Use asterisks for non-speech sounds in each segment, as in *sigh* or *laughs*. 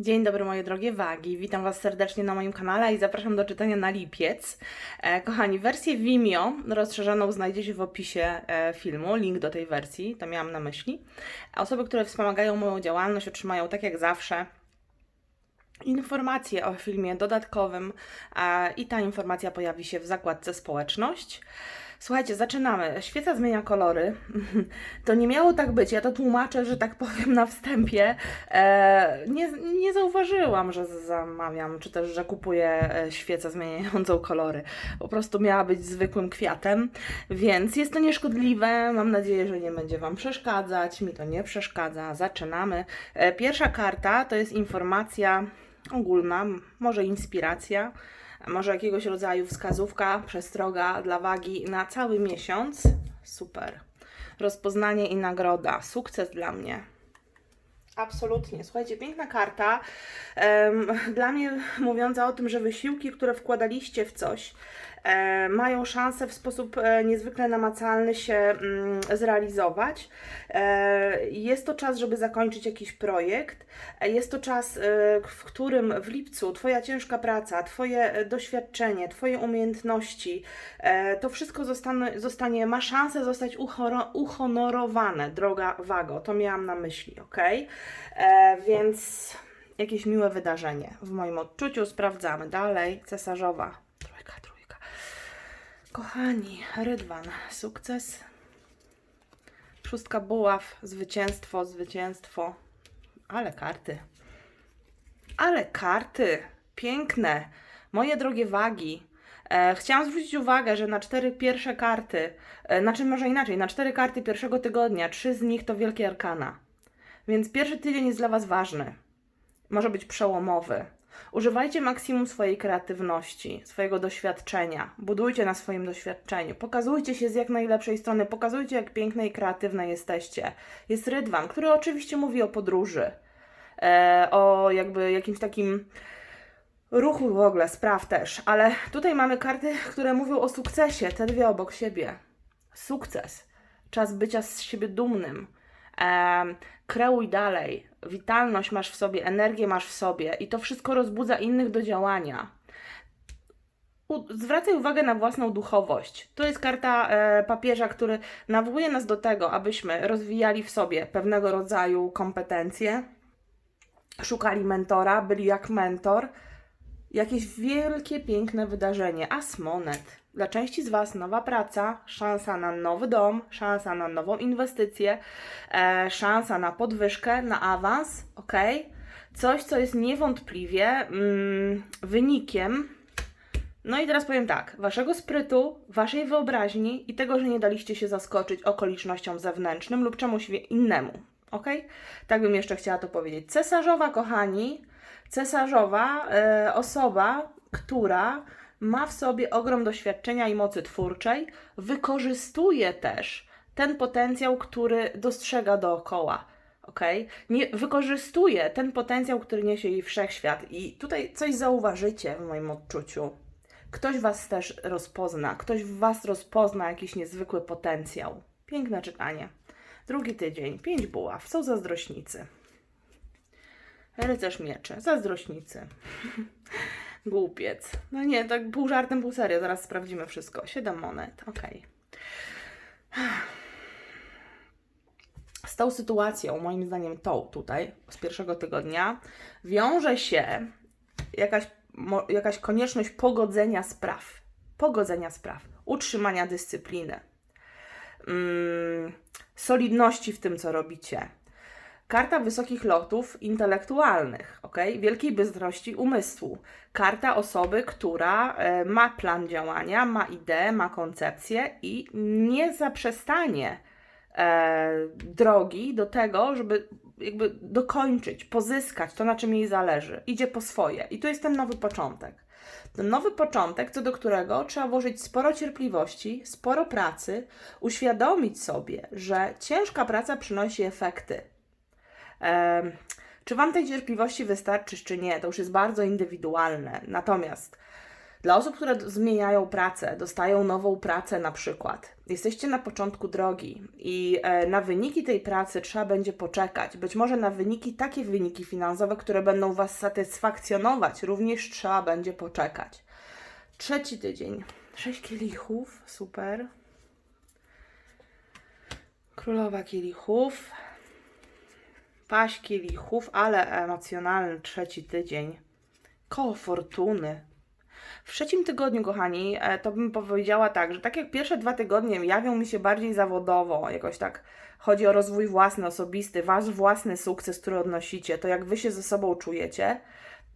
Dzień dobry moje drogie wagi, witam Was serdecznie na moim kanale i zapraszam do czytania na lipiec. E, kochani, wersję Vimeo rozszerzoną znajdziecie w opisie e, filmu, link do tej wersji, to miałam na myśli. Osoby, które wspomagają moją działalność otrzymają tak jak zawsze informacje o filmie dodatkowym i ta informacja pojawi się w zakładce społeczność. Słuchajcie, zaczynamy. Świeca zmienia kolory. *laughs* To nie miało tak być. Ja to tłumaczę, że tak powiem na wstępie. E, nie, nie zauważyłam, że zamawiam, czy też, że kupuję e, świecę zmieniającą kolory. Po prostu miała być zwykłym kwiatem, więc jest to nieszkodliwe. Mam nadzieję, że nie będzie Wam przeszkadzać. Mi to nie przeszkadza. Zaczynamy. E, pierwsza karta to jest informacja ogólna, może inspiracja, może jakiegoś rodzaju wskazówka, przestroga dla wagi na cały miesiąc. Super. Rozpoznanie i nagroda. Sukces dla mnie. Absolutnie. Słuchajcie, piękna karta. *laughs* Dla mnie mówiąca o tym, że wysiłki, które wkładaliście w coś, mają szansę w sposób e, niezwykle namacalny się mm, zrealizować. E, jest to czas, żeby zakończyć jakiś projekt. E, Jest to czas, e, w którym w lipcu Twoja ciężka praca, Twoje e, doświadczenie, Twoje umiejętności, e, to wszystko zostanie, zostanie ma szansę zostać uhonorowane, droga Wago. To miałam na myśli, ok? E, więc jakieś miłe wydarzenie w moim odczuciu. Sprawdzamy dalej. Cesarzowa. Kochani, Rydwan, sukces. Szóstka buław, zwycięstwo, zwycięstwo. Ale karty. Ale karty. Piękne. Moje drogie wagi. E, chciałam zwrócić uwagę, że na cztery pierwsze karty, e, znaczy może inaczej, na cztery karty pierwszego tygodnia, trzy z nich to wielkie arkana. Więc pierwszy tydzień jest dla Was ważny. Może być przełomowy. Używajcie maksimum swojej kreatywności, swojego doświadczenia. Budujcie na swoim doświadczeniu. Pokazujcie się z jak najlepszej strony. Pokazujcie, jak piękne i kreatywne jesteście. Jest Rydwan, który oczywiście mówi o podróży. E, o jakby jakimś takim ruchu w ogóle, spraw też. Ale tutaj mamy karty, które mówią o sukcesie. Te dwie obok siebie. Sukces. Czas bycia z siebie dumnym. Kreuj dalej. Witalność masz w sobie, energię masz w sobie i to wszystko rozbudza innych do działania. Zwracaj uwagę na własną duchowość. To jest karta e, papieża, który nawołuje nas do tego, abyśmy rozwijali w sobie pewnego rodzaju kompetencje, szukali mentora, byli jak mentor. Jakieś wielkie, piękne wydarzenie. Asmonet. Dla części z Was nowa praca, szansa na nowy dom, szansa na nową inwestycję, e, szansa na podwyżkę, na awans, ok? Coś, co jest niewątpliwie mm, wynikiem. No i teraz powiem tak, waszego sprytu, waszej wyobraźni i tego, że nie daliście się zaskoczyć okolicznościom zewnętrznym lub czemuś innemu, ok? Tak bym jeszcze chciała to powiedzieć. Cesarzowa, kochani, cesarzowa e, osoba, która ma w sobie ogrom doświadczenia i mocy twórczej, wykorzystuje też ten potencjał, który dostrzega dookoła. Okay? Nie wykorzystuje ten potencjał, który niesie jej wszechświat. I tutaj coś zauważycie w moim odczuciu. Ktoś was też rozpozna, ktoś w was rozpozna jakiś niezwykły potencjał. Piękne czytanie. Drugi tydzień, pięć buław, są zazdrośnicy. Rycerz mieczy, zazdrośnicy. *laughs* Głupiec. No nie, tak pół żartem, pół serio. Zaraz sprawdzimy wszystko. Siedem monet, okej. Z tą sytuacją, moim zdaniem tą tutaj, z pierwszego tygodnia, wiąże się jakaś, jakaś konieczność pogodzenia spraw. Pogodzenia spraw. Utrzymania dyscypliny. Mm, solidności w tym, co robicie Karta wysokich lotów intelektualnych, ok? Wielkiej bystrości umysłu. Karta osoby, która e, ma plan działania, ma ideę, ma koncepcję i nie zaprzestanie e, drogi do tego, żeby jakby dokończyć, pozyskać to, na czym jej zależy. Idzie po swoje. I tu jest ten nowy początek. Ten nowy początek, co do którego trzeba włożyć sporo cierpliwości, sporo pracy, uświadomić sobie, że ciężka praca przynosi efekty. Czy Wam tej cierpliwości wystarczy, czy nie? To już jest bardzo indywidualne. Natomiast Dla osób, które zmieniają pracę, dostają nową pracę na przykład, jesteście na początku drogi i e, na wyniki tej pracy trzeba będzie poczekać. Być może na wyniki, takie wyniki finansowe, które będą Was satysfakcjonować, również trzeba będzie poczekać. Trzeci tydzień. Sześć kielichów, super. Królowa kielichów. Paść kielichów, ale emocjonalny trzeci tydzień. Koło fortuny. W trzecim tygodniu, kochani, e, to bym powiedziała tak, że tak jak pierwsze dwa tygodnie jawią mi się bardziej zawodowo, jakoś tak chodzi o rozwój własny, osobisty, wasz własny sukces, który odnosicie, to jak wy się ze sobą czujecie,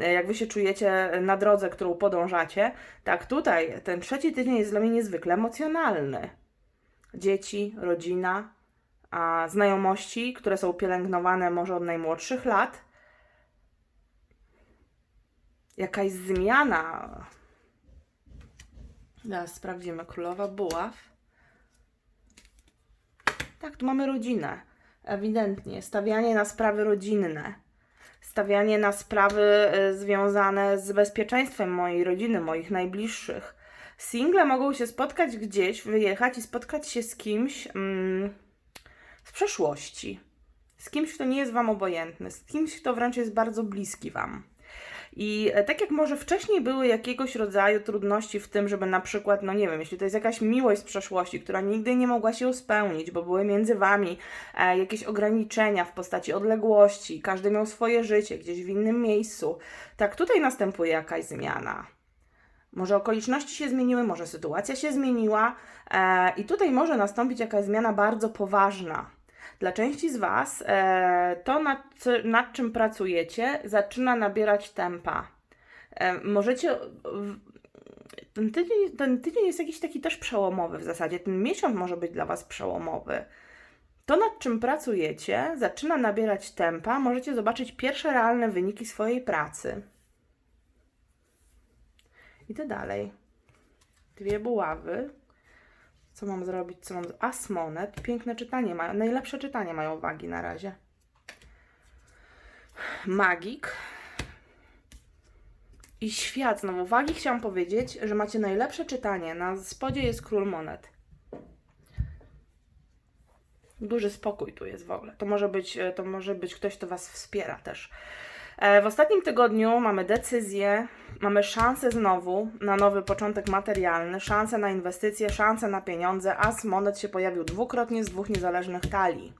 e, jak wy się czujecie na drodze, którą podążacie, tak tutaj ten trzeci tydzień jest dla mnie niezwykle emocjonalny. Dzieci, rodzina, a znajomości, które są pielęgnowane może od najmłodszych lat. Jakaś zmiana. Teraz sprawdzimy. Królowa Buław. Tak, tu mamy rodzinę. Ewidentnie. Stawianie na sprawy rodzinne. Stawianie na sprawy y, związane z bezpieczeństwem mojej rodziny, moich najbliższych. Single mogą się spotkać gdzieś, wyjechać i spotkać się z kimś mm, z przeszłości. Z kimś, kto nie jest Wam obojętny, z kimś, kto wręcz jest bardzo bliski Wam. I e, tak jak może wcześniej były jakiegoś rodzaju trudności w tym, żeby na przykład, no nie wiem, jeśli to jest jakaś miłość z przeszłości, która nigdy nie mogła się spełnić, bo były między wami e, jakieś ograniczenia w postaci odległości, każdy miał swoje życie gdzieś w innym miejscu, tak tutaj następuje jakaś zmiana. Może okoliczności się zmieniły, może sytuacja się zmieniła, e, i tutaj może nastąpić jakaś zmiana bardzo poważna. Dla części z Was e, to, nad, nad czym pracujecie, zaczyna nabierać tempa. E, możecie. Ten tydzień, ten tydzień jest jakiś taki też przełomowy w zasadzie. Ten miesiąc może być dla Was przełomowy. To, nad czym pracujecie, zaczyna nabierać tempa. Możecie zobaczyć pierwsze realne wyniki swojej pracy. Idę dalej. Dwie buławy. Co mam zrobić? Co mam... As monet. Piękne czytanie mają. Najlepsze czytanie mają wagi na razie. Magik. I świat. Znowu wagi chciałam powiedzieć, że macie najlepsze czytanie. Na spodzie jest król monet. Duży spokój tu jest w ogóle. To może być, e, to może być ktoś, kto Was wspiera też. E, W ostatnim tygodniu mamy decyzję, mamy szansę znowu na nowy początek materialny, szansę na inwestycje, szansę na pieniądze. As monet się pojawił dwukrotnie z dwóch niezależnych talii.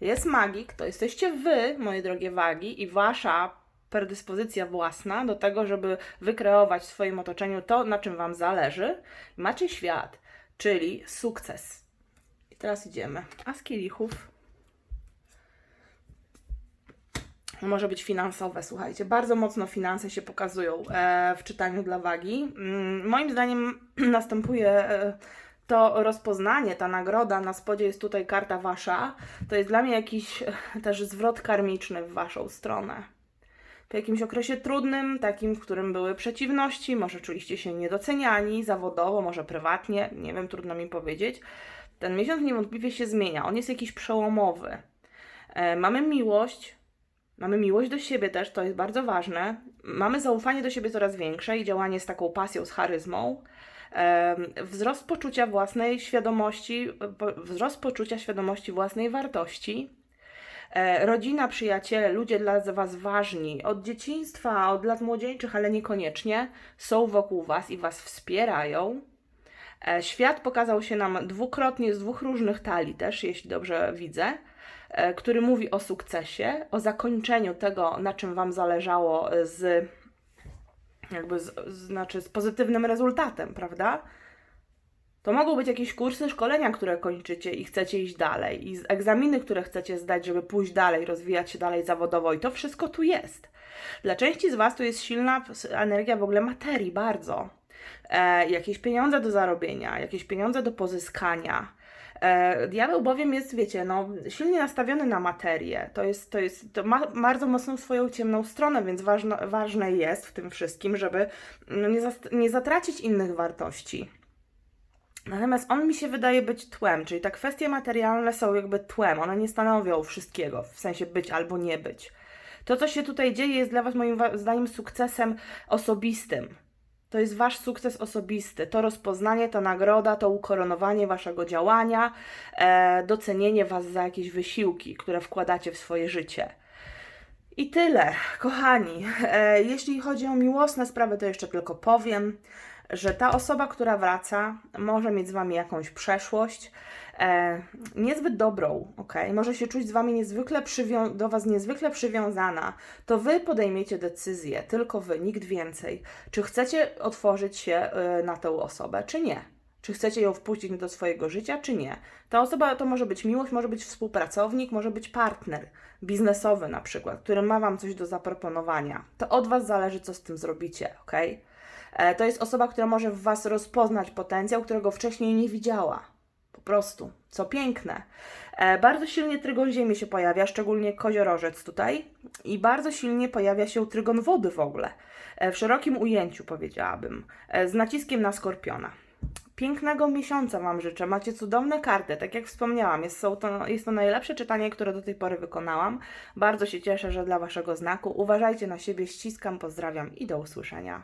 Jest magik, to jesteście Wy, moje drogie wagi, i Wasza predyspozycja własna do tego, żeby wykreować w swoim otoczeniu to, na czym Wam zależy. Macie świat, czyli sukces. I teraz idziemy. A z kielichów może być finansowe, słuchajcie. Bardzo mocno finanse się pokazują e, w czytaniu dla wagi. Mm, moim zdaniem *clears throat* następuje e, to rozpoznanie, ta nagroda, na spodzie jest tutaj karta wasza. To jest dla mnie jakiś e, też zwrot karmiczny w waszą stronę. Po jakimś okresie trudnym, takim, w którym były przeciwności, może czuliście się niedoceniani zawodowo, może prywatnie, nie wiem, trudno mi powiedzieć. Ten miesiąc niewątpliwie się zmienia, on jest jakiś przełomowy. Mamy miłość, Mamy miłość do siebie też, to jest bardzo ważne. Mamy zaufanie do siebie coraz większe i działanie z taką pasją, z charyzmą. Wzrost poczucia własnej świadomości, wzrost poczucia świadomości własnej wartości. E, Rodzina, przyjaciele, ludzie dla Was ważni od dzieciństwa, od lat młodzieńczych, ale niekoniecznie są wokół Was i Was wspierają. E, Świat pokazał się nam dwukrotnie z dwóch różnych talii też, jeśli dobrze widzę, który mówi o sukcesie, o zakończeniu tego, na czym Wam zależało e, z jakby z, znaczy z pozytywnym rezultatem, prawda? To mogą być jakieś kursy, szkolenia, które kończycie i chcecie iść dalej, i egzaminy, które chcecie zdać, żeby pójść dalej, rozwijać się dalej zawodowo, i to wszystko tu jest. Dla części z Was tu jest silna energia w ogóle materii, bardzo. E, jakieś pieniądze do zarobienia, jakieś pieniądze do pozyskania. E, diabeł bowiem jest, wiecie, no, silnie nastawiony na materię. To jest, to jest, to ma bardzo mocną swoją ciemną stronę, więc ważno, ważne jest w tym wszystkim, żeby no, nie, nie zatracić innych wartości. Natomiast on mi się wydaje być tłem, czyli te kwestie materialne są jakby tłem, one nie stanowią wszystkiego, w sensie być albo nie być. To, co się tutaj dzieje, jest dla Was moim zdaniem sukcesem osobistym. To jest wasz sukces osobisty, to rozpoznanie, to nagroda, to ukoronowanie waszego działania, e, docenienie was za jakieś wysiłki, które wkładacie w swoje życie. I tyle, kochani. E, jeśli chodzi o miłosne sprawy, to jeszcze tylko powiem, że ta osoba, która wraca, może mieć z wami jakąś przeszłość, e, niezbyt dobrą, ok? Może się czuć z wami niezwykle przywią- do was niezwykle przywiązana. To wy podejmiecie decyzję, tylko wy, nikt więcej. Czy chcecie otworzyć się e, na tę osobę, czy nie? Czy chcecie ją wpuścić do swojego życia, czy nie? Ta osoba to może być miłość, może być współpracownik, może być partner biznesowy na przykład, który ma Wam coś do zaproponowania. To od Was zależy, co z tym zrobicie, ok? E, To jest osoba, która może w Was rozpoznać potencjał, którego wcześniej nie widziała. Po prostu. Co piękne. E, Bardzo silnie trygon ziemi się pojawia, szczególnie koziorożec tutaj. I bardzo silnie pojawia się trygon wody w ogóle. E, W szerokim ujęciu powiedziałabym. Z naciskiem na skorpiona. Pięknego miesiąca Wam życzę. Macie cudowne karty. Tak jak wspomniałam, jest, to, jest to najlepsze czytanie, które do tej pory wykonałam. Bardzo się cieszę, że dla Waszego znaku. Uważajcie na siebie, ściskam, pozdrawiam i do usłyszenia.